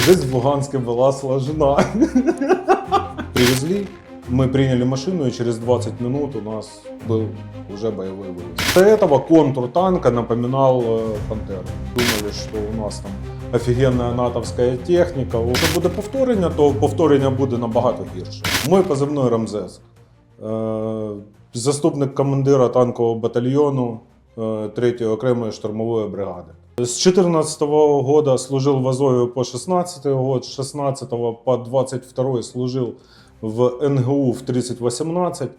Жизнь в Луганске была сложна. Привезли, мы приняли машину, и через 20 минут у нас был уже боевой выезд. До этого контур танка напоминал э, Пантеру. Думали, що у нас там офігенна натовська техніка. Якщо буде повторення, то повторення буде набагато гірше. Мой позивний Рамзес. Е, Заступник командира танкового батальйону 3-ї окремої штурмової бригади. С 14 года служил в Азове по 16 год, с 16 по 22 служил в НГУ в 3018.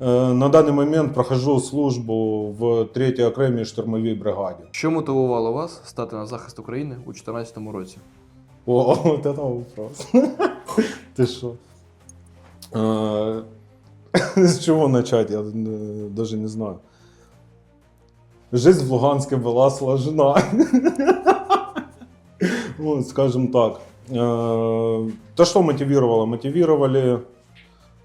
Э, На данный момент прохожу службу в 3-й окремій штурмовій бригаді. Що мотивувало вас стати на захист України у 2014 році? О, вот это вопрос. Ты что? Э, С чего начать, я э, даже не знаю. Жизнь в Луганске была сложна. Вот, скажем так. Э, То, что мотивировало? Мотивировали,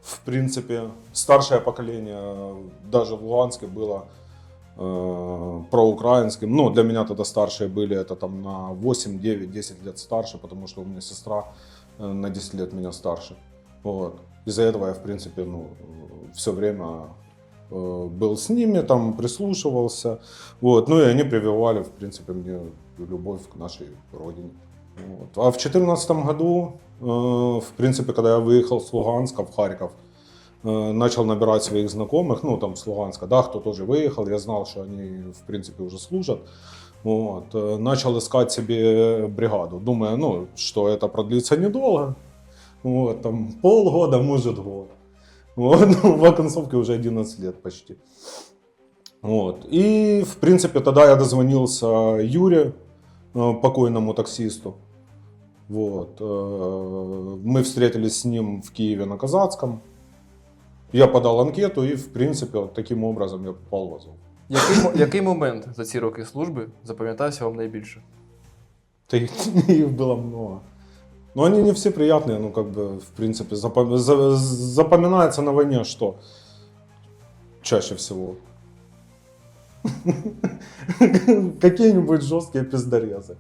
в принципе, старшее поколение, даже в Луганске было э, проукраинским. Ну, для меня тогда старшие были, это там на 8, 9, 10 лет старше, потому что у меня сестра э, на 10 лет меня старше. Вот. Из-за этого я, в принципе, ну, все время был с ними, там прислушивался. Вот. Ну и они прививали, в принципе, мне любовь к нашей родине. Вот. А в 2014 году, э, в принципе, когда я выехал с Луганска в Харьков, э, начал набирать своих знакомых, ну там с Луганска, да, кто тоже выехал, я знал, что они, в принципе, уже служат. Вот. э, Начал искать себе бригаду, думая, ну, что это продлится недолго, вот, там полгода, может год. Вот, ну, в оконцовке уже 11 лет почти. Вот. И, в принципе, тогда я дозвонился Юре, э, покойному таксисту. Вот. э, Мы встретились с ним в Киеве на Казацком. Я подал анкету и, в принципе, вот таким образом я попал в Азов. Який, мо- який момент за ці роки служби запам'ятався вам найбільше? Да их, их было много. Но они не все приятные, ну, как бы, в принципе, запом- за- запоминается на войне что? Чаще всего. Какие-нибудь жесткие пиздорезы.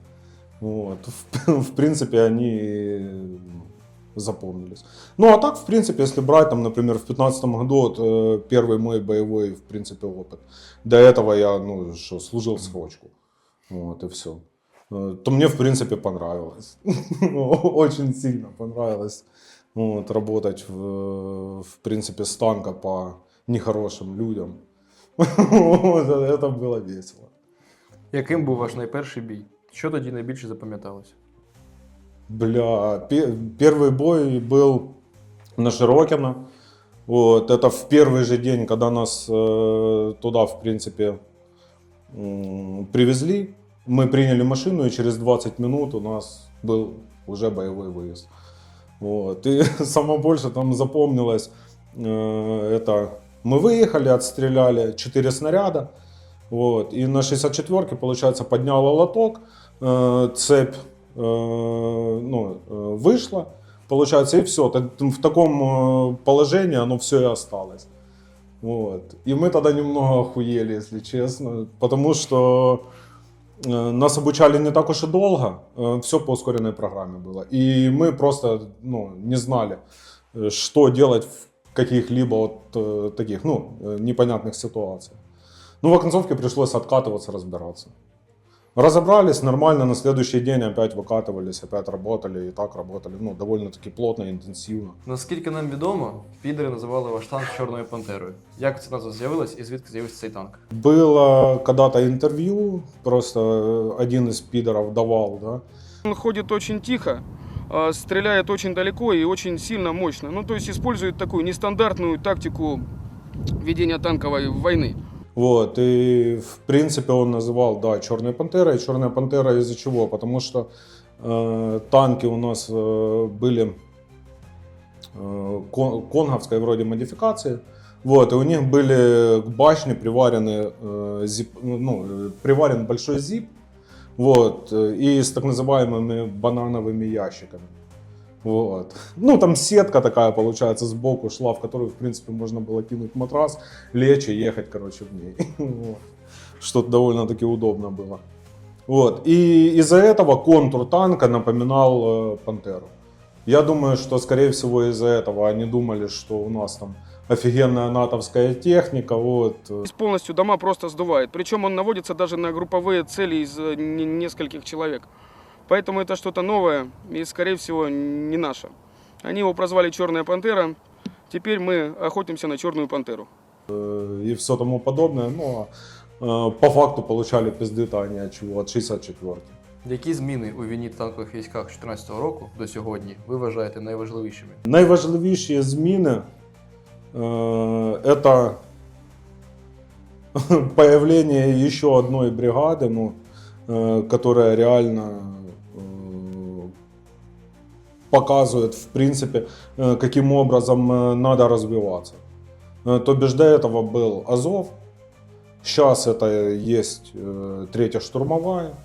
Вот. В, в принципе, они ну, запомнились. Ну, а так, в принципе, если брать, там, например, в 2015 году, вот, э, первый мой боевой, в принципе, опыт. До этого я, ну, что, служил срочку. Вот, и все то мне, в принципе, понравилось. Очень сильно понравилось вот, работать, в, в принципе, с танка по нехорошим людям. Вот, Это было весело. Яким був ваш найперший бій? Що тоді найбільше запам'яталось? Бля, пе- первый бой был на Широкино. Вот, это в первый же день, когда нас э, туда, в принципе, м, привезли. Мы приняли машину, и через 20 минут у нас был уже боевой выезд. Вот. И самое больше там запомнилось, э, это мы выехали, отстреляли 4 снаряда. Вот. И на 64-ке, получается, подняла лоток, э, цепь э, ну, вышла, получается, и все. В таком положении оно все и осталось. Вот. И мы тогда немного охуели, если честно, потому что нас обучали не так уж и долго, все по ускоренной программе было. И мы просто ну, не знали, э, что делать в каких-либо вот э, таких ну, э, непонятных ситуациях. Ну, в оконцовке пришлось откатываться, разбираться. Разобрались нормально, на следующий день опять выкатывались, опять работали, и так работали, ну, довольно-таки плотно, интенсивно. Наскільки нам відомо, підери називали ваш танк Чорною пантерою. Як ця назва з'явилась і звідки з'явився цей танк? Было когда-то интервью, просто э, один из пидоров давал, да, Он ходит очень тихо, а, стреляет очень далеко и очень сильно мощно. Ну, то есть использует такую нестандартную тактику ведения танковой войны. Вот, и в принципе он называл, да, Черной пантерой. Черная пантера из-за чего? Потому что э, танки у нас э, были э, кон- конговской вроде модификации. Вот, и у них были к башне приварены, э, зип, ну, э, приварен большой зип, вот, э, и с так называемыми банановыми ящиками. Вот. Ну, там сетка такая, получается, сбоку шла, в которую, в принципе, можно было кинуть матрас, лечь и ехать, короче, в ней. Вот. Что довольно-таки удобно было. Вот. И из-за этого контур танка напоминал э, Пантеру. Я думаю, что, скорее всего, из-за этого они думали, что у нас там офигенная натовская техника. Вот. Полностью дома просто сдувает. Причем он наводится даже на групповые цели из э, не- нескольких человек. Поэтому это что-то новое и, скорее всего, не наше. Они его прозвали «Черная пантера». Теперь мы охотимся на «Черную пантеру». и все тому подобное. Но э, по факту получали пизды-то они от чего? От 64 Які зміни у війні в танкових військах 2014 року до сьогодні ви вважаєте найважливішими? Найважливіші зміни э, это появление еще одной бригады, ну, э, которая реально э, показывает, в принципе, э, каким образом э, надо развиваться. Э, То бишь до этого был Азов, сейчас это есть э, третья штурмовая,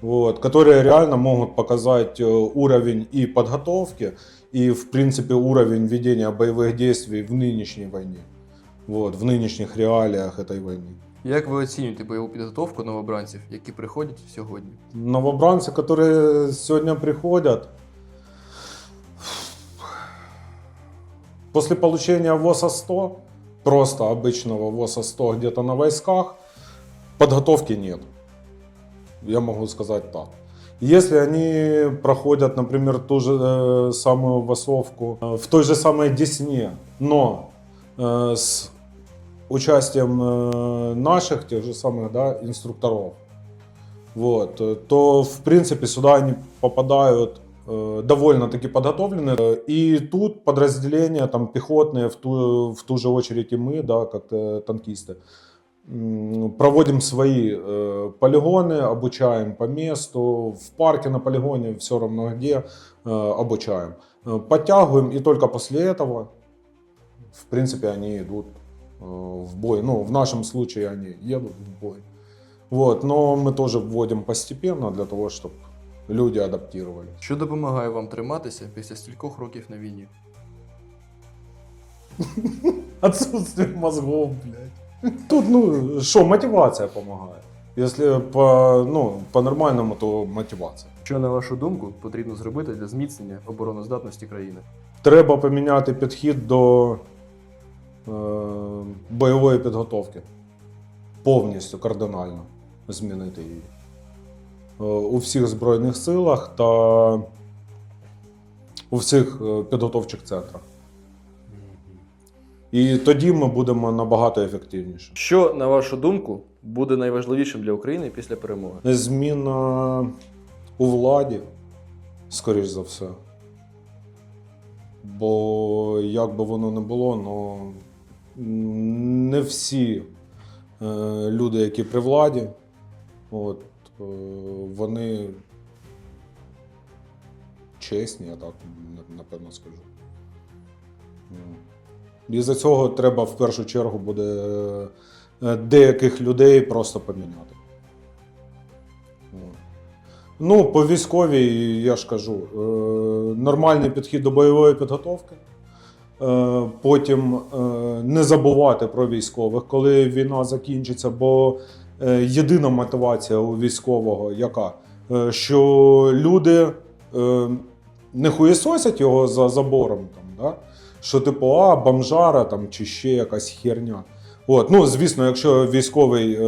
вот, которые реально могут показать э, уровень и подготовки, и, в принципе, уровень ведения боевых действий в нынешней войне. Вот, в нынешних реалиях этой войны. Як ви оцінюєте бойову підготовку новобранців, які приходять сьогодні? Новобранцы, которые сегодня приходят, после получения ВОСа 100, просто обычного ВОСа 100 где-то на войсках, подготовки нет. Я могу сказать так. Если они проходят, например, ту же э, самую ВОСовку э, в той же самой Десне, но э, с участием наших тех же самых да, инструкторов, вот, то в принципе сюда они попадают довольно-таки подготовленные. Э, И тут подразделения там пехотные, в ту, в ту же очередь и мы, да, как э, танкисты, проводим свои э, полигоны, обучаем по месту, в парке на полигоне все равно где э, обучаем. Э, Подтягиваем и только после этого, в принципе, они идут э, в бой. Ну, в нашем случае они едут в бой. Вот, но мы тоже вводим постепенно для того, чтобы люди адаптировались. Що допомагає вам триматися після стількох років на війні? Отсутствие мозгов, блядь. Тут, ну, что, мотивация помогает. Если по, ну, по-нормальному, то мотивация. Що, на вашу думку, потрібно зробити для зміцнення обороноздатності країни? Треба поміняти підхід до е, бойової підготовки. Повністю кардинально змінити її. Е, у всіх Збройних силах та у всіх е, підготовчих центрах. І тоді ми будемо набагато ефективніші. Що, на вашу думку, буде найважливішим для України після перемоги? Зміна у владі, скоріш за все. Бо як би воно не було, ну не всі е, люди, які при владі, от, вони чесні, я так напевно скажу. І за цього треба в першу чергу буде е, деяких людей просто поміняти. Ну, по військовій, я ж кажу, е, нормальний підхід до бойової підготовки. Е, Потім е, не забувати про військових, коли війна закінчиться, бо е, єдина мотивація у військового яка? Е, Що люди е, не хуєсосять його за забором, там, да? що типу, а, бомжара там, чи ще якась херня. От, ну, звісно, якщо військовий е,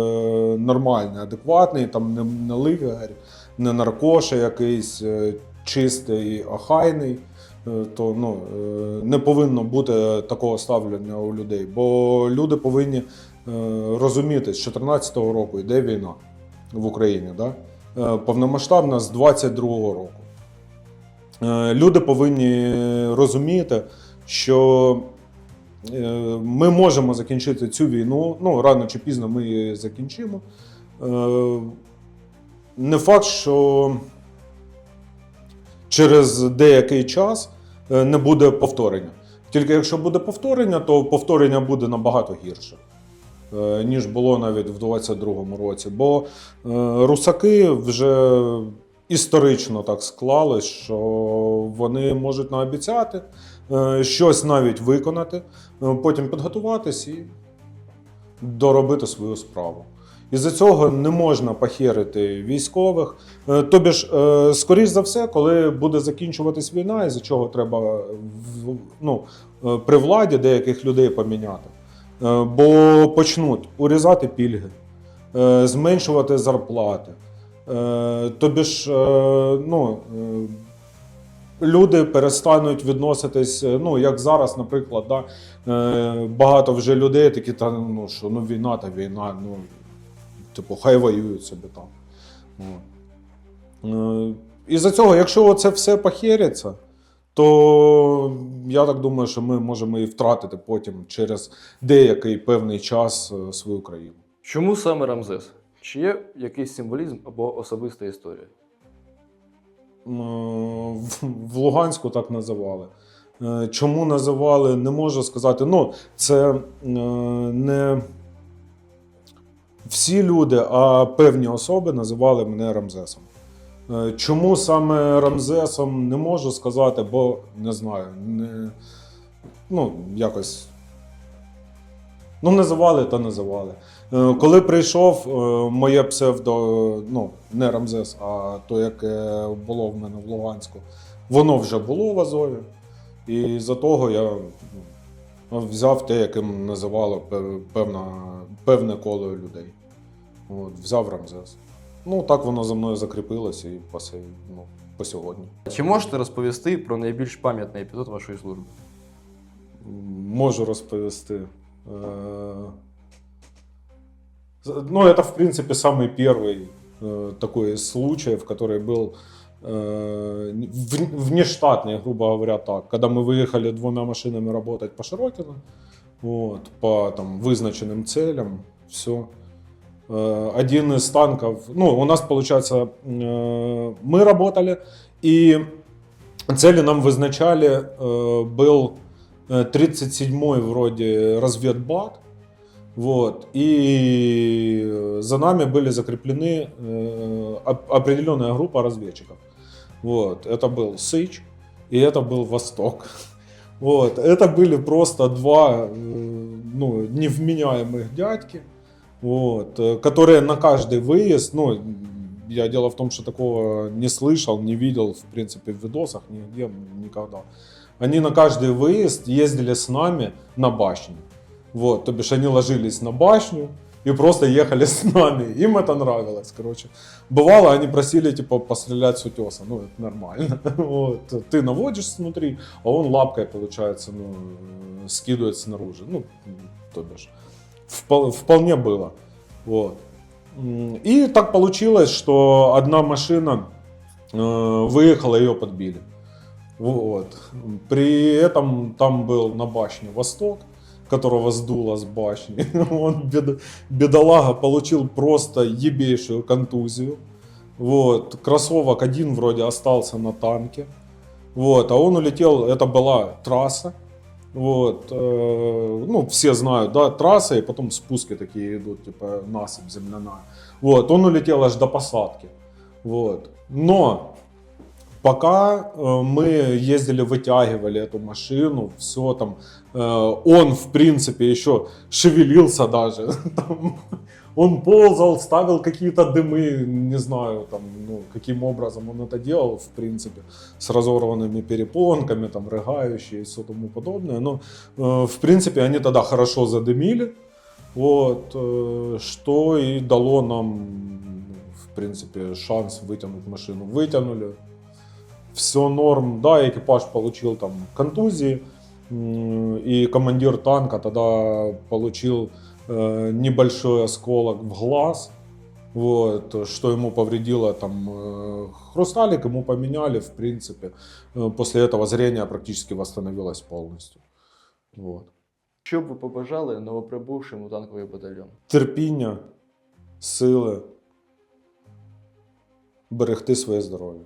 нормальний, адекватний, там не, не лигарь, не наркоша якийсь е, чистий, охайний, е, то ну, е, не повинно бути такого ставлення у людей. Бо люди повинні е, розуміти, з 2014 року йде війна в Україні, да? Е, повномасштабна з 22-го року. Е, Люди повинні розуміти, що е, ми можемо закінчити цю війну. Ну, рано чи пізно ми її закінчимо. Е, Не факт, що через деякий час е, не буде повторення. Тільки якщо буде повторення, то повторення буде набагато гірше, е, ніж було навіть в 22-му році. Бо е, русаки вже історично так склались, що вони можуть наобіцяти, е, щось навіть виконати, е, потім підготуватись і доробити свою справу. Із-за цього не можна похерити військових. Е, Тобі ж, е, скоріш за все, коли буде закінчуватись війна, із-за чого треба ну, е, при владі деяких людей поміняти. Е, Бо почнуть урізати пільги, е, зменшувати зарплати. Е, Тобі ж, ну, люди перестануть відноситись, ну, як зараз, наприклад, да, багато вже людей такі, та ну що, ну війна та війна, ну, типу, хай воюють собі там. Е, Із-за цього, якщо це все похериться, то я так думаю, що ми можемо і втратити потім через деякий певний час е, свою країну. Чому саме Рамзес? Чи є якийсь символізм або особиста історія? В- в Луганську так називали. Е, Чому називали, не можу сказати. Ну, це е, не всі люди, а певні особи називали мене Рамзесом. Е, Чому саме Рамзесом не можу сказати, бо не знаю. Не, ну, якось. Ну, називали та називали. Е, Коли прийшов е, моє псевдо, ну, не Рамзес, а то, яке було в мене в Луганську, воно вже було в Азові. І за того я ну, взяв те, яким називало пев- певна, певне коло людей. От, взяв Рамзес. Ну, так воно за мною закріпилося і по, сей- ну, по сьогодні. Чи можете розповісти про найбільш пам'ятний епізод вашої служби? Можу розповісти. Э, Ну, это, в принципе, самый первый э, такой случай, в который был э, в- внештатный, грубо говоря, так. Когда мы выехали двумя машинами работать по Широкину, вот, по там, вызначенным целям, все. Один из танков, ну, у нас, получается, э, мы работали, и цели нам вызначали, э, был э, 37-й вроде разведбат, вот, и э, за нами были закреплены э, оп- определенная группа разведчиков. Вот, это был Сыч и это был Восток. Вот, это были просто два э, ну, невменяемых дядьки, вот, э, которые на каждый выезд, ну, я дело в том, что такого не слышал, не видел, в принципе, в видосах нигде, никогда. Они на каждый выезд ездили с нами на башню. Вот, то бишь они ложились на башню и просто ехали с нами. Им это нравилось, короче. Бывало, они просили, типа, пострелять с утеса. Ну, это нормально. Вот. Ты наводишь снутри, а он лапкой, получается, ну, скидывает снаружи. Ну, то бишь. Впол- Вполне было. Вот. И так получилось, что одна машина э, выехала, ее подбили. Вот. При этом там был на башне Восток, которого сдуло с башни. Он, бед- бедолага, получил просто ебейшую контузию. Вот. Кроссовок один вроде остался на танке. Вот. А он улетел, это была трасса. Вот, э, ну, все знают, да, трасса, и потом спуски такие идут, типа насыпь земляная. Вот, он улетел аж до посадки. Вот. Но пока мы ездили, вытягивали эту машину, все там, он, в принципе, еще шевелился даже. Там, он ползал, ставил какие-то дымы, не знаю, там, ну, каким образом он это делал, в принципе, с разорванными перепонками, там, рыгающие и все тому подобное. Но, э, в принципе, они тогда хорошо задымили, вот, э, что и дало нам, в принципе, шанс вытянуть машину. Вытянули, все норм, да, экипаж получил там контузии, м, и командир танка тогда получил э, небольшой осколок в глаз, вот, что ему повредило там э, хрусталик, ему поменяли, в принципе. Э, После этого зрение практически восстановилось полностью. Вот. Що б ви побажали новоприбувшим у танковий батальйон? Терпіння, сили, берегти своє здоров'я.